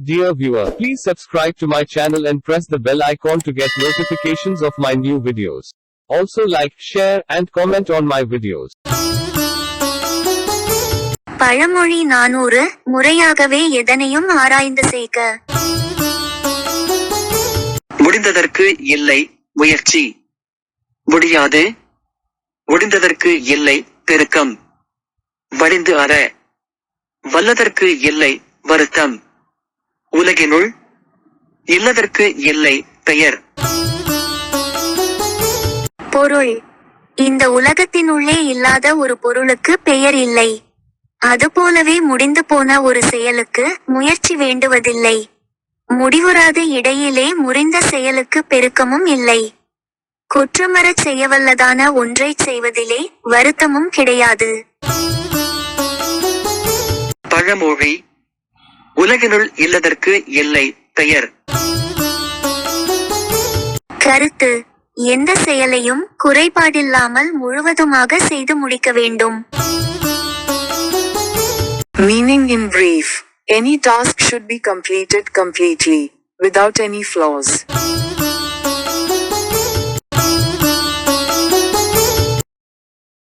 Dear viewer, please subscribe to my channel and press the bell icon to get notifications of my new videos. Also like, share, and comment on my videos. பழமொழி நானூறு முறையாகவே எதனையும் ஆராய்ந்து செய்க முடிந்ததற்கு இல்லை முயற்சி முடியாது முடிந்ததற்கு இல்லை பெருக்கம் வடிந்து அற வல்லதற்கு இல்லை வருத்தம் உலகினுள் இல்லதற்கு இல்லை பெயர். பொருள். இந்த உலகத்தினுள்ளே இல்லாத ஒரு பொருளுக்கு பெயர் இல்லை. அதுபோலவே முடிந்து போன ஒரு செயலுக்கு முயற்சி வேண்டுவதில்லை. முடிவுறாத இடையிலே முறிந்த செயலுக்கு பெருக்கமும் இல்லை. குற்றமறச் செய்யவல்லதான ஒன்றைச் செய்வதிலே வருத்தமும் கிடையாது. பழமொழி உலகினுள் இல்லதற்கு இல்லை பெயர் கருத்து எந்த செயலையும் குறைபாடில்லாமல் முழுவதுமாக செய்து முடிக்க வேண்டும் Meaning in brief, any task should be completed completely, without any flaws.